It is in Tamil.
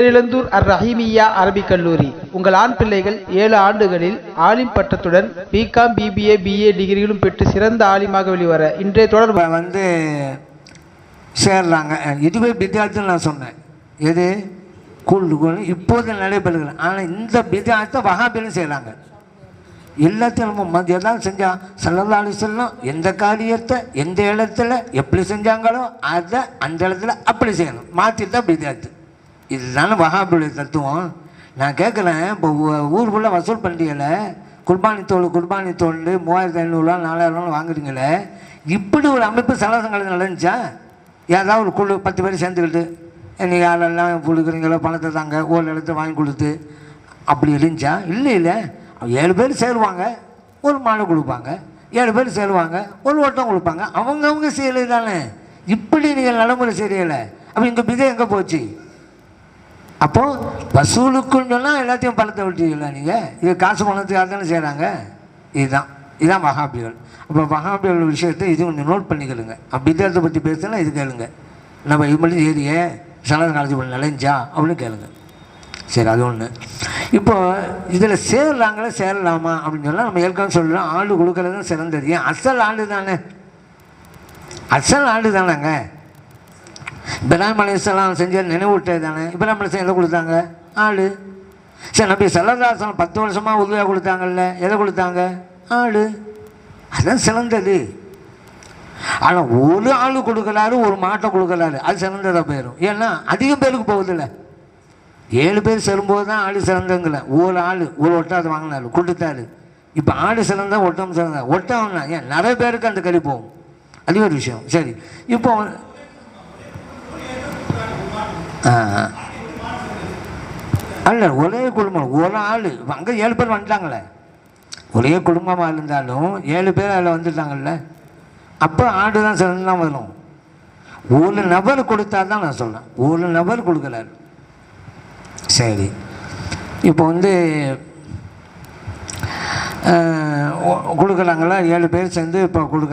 பேரிழந்தூர் அர் ரஹீமியா அரபிக் கல்லூரி. உங்கள் ஆண் பிள்ளைகள் ஏழு ஆண்டுகளில் ஆலிம் பட்டத்துடன் பிகாம் பிபிஏ பிஏ டிகிரிகளும் பெற்று சிறந்த ஆலிமாக வெளிவர இன்றைய தொடர் வந்து சேர்றாங்க. இதுவே பிதாத்துன்னு நான் சொன்னேன். எது? கூழ் கூழ் இப்போது நடைபெறுகிறது. ஆனால் இந்த வித்தியாசத்தை வகாபிலும் செய்கிறாங்க எல்லாத்தையும் நம்ம மதி தான் செஞ்சால் சல்லல்லா செல்லும் எந்த காரியத்தை எந்த இடத்துல எப்படி செஞ்சாங்களோ அதை அந்த இடத்துல அப்படி செய்யணும். மாற்றி தான் வித்தியாசம். இதுதானே வகாபுடைய தத்துவம்? நான் கேட்குறேன் இப்போ ஊருக்குள்ளே வசூல் பண்ணுறீங்கள குர்பானி தோல் குர்பானி தோல் மூவாயிரத்தி ஐநூறுரூவா நாலாயிரரூவா வாங்குறீங்களே இப்படி ஒரு அமைப்பு சலசங்களுக்கு நடந்துச்சா ஏதாவது ஒரு குழு பத்து பேர் சேர்ந்துக்கிட்டு நீ யாரெல்லாம் கொடுக்குறீங்களோ பணத்தை தாங்க ஒரு இடத்த வாங்கி கொடுத்து அப்படி இருந்துச்சா இல்லை இல்லை ஏழு பேர் சேருவாங்க ஒரு மாலை கொடுப்பாங்க ஏழு பேர் சேருவாங்க ஒரு ஓட்டம் கொடுப்பாங்க அவங்கவுங்க செய்யலை தானே இப்படி நீங்கள் நடைமுறை செய்யலை அப்போ இங்கே விதை எங்கே போச்சு அப்போது வசூலுக்குன்னு சொன்னால் எல்லாத்தையும் பழத்தை விட்டீங்களா நீங்கள் இது காசு பணத்துக்காக தானே செய்கிறாங்க இதுதான். இதுதான் மகாபிகள் அப்போ மகாபிகள் விஷயத்தை இது கொஞ்சம் நோட் பண்ணிக்கிடுங்க பித்தத்தை பற்றி பேசுனா இது கேளுங்க. நம்ம இது மட்டும் ஏரியே சலர் காலேஜ் பண்ண நிலைஞ்சா அப்படின்னு கேளுங்க. சரி அது ஒன்று இப்போது இதில் சேரலாங்களே சேரலாமா அப்படின்னு சொன்னால் நம்ம ஏற்கனவே சொல்லலாம் ஆண்டு கொடுக்கறது தான் சிறந்தது. ஏன்? அசல் ஆண்டு தானே அசல் ஆண்டு தானேங்க இப்ராஹிம் அலையாம் செஞ்ச நினைவூட்டது தானே? இப்ராஹிம் அலையாம் எதை கொடுத்தாங்க? ஆடு. சரி நம்பி செல்லதாசன் பத்து வருஷமாக உதவியாக கொடுத்தாங்கல்ல எதை கொடுத்தாங்க? ஆடு. அதுதான் சிறந்தது. ஆனால் ஒரு ஆள் கொடுக்கலாரு ஒரு மாட்டை கொடுக்கலாரு அது சிறந்ததாக போயிடும் ஏன்னா அதிகம் பேருக்கு போகுதில்ல ஏழு பேர் செல்லும்போது தான் ஆடு சிறந்தங்கள ஒரு ஆள் ஒரு ஒட்டாது வாங்கினாரு கொடுத்தாரு. இப்போ ஆடு சிறந்தா ஒட்டம் சிறந்தா? ஒட்டம் ஏன்? நிறைய பேருக்கு அந்த கறி போகும். அது ஒரு விஷயம். சரி இப்போ அல்ல ஒரே குடும்பம் ஒரு ஆள் அங்கே ஏழு பேர் வந்துட்டாங்களே ஒரே குடும்பமாக இருந்தாலும் ஏழு பேர் அதில் வந்துட்டாங்கல்ல அப்போ ஆடு தான் சிறந்து தான் வரும் ஒரு நபர் கொடுத்தா தான் நான் சொல்கிறேன் ஒரு நபர் கொடுக்கலாரு சரி இப்போ வந்து கொடுக்குறாங்களா ஏழு பேர் சேர்ந்து இப்போ கொடுக்குறாங்க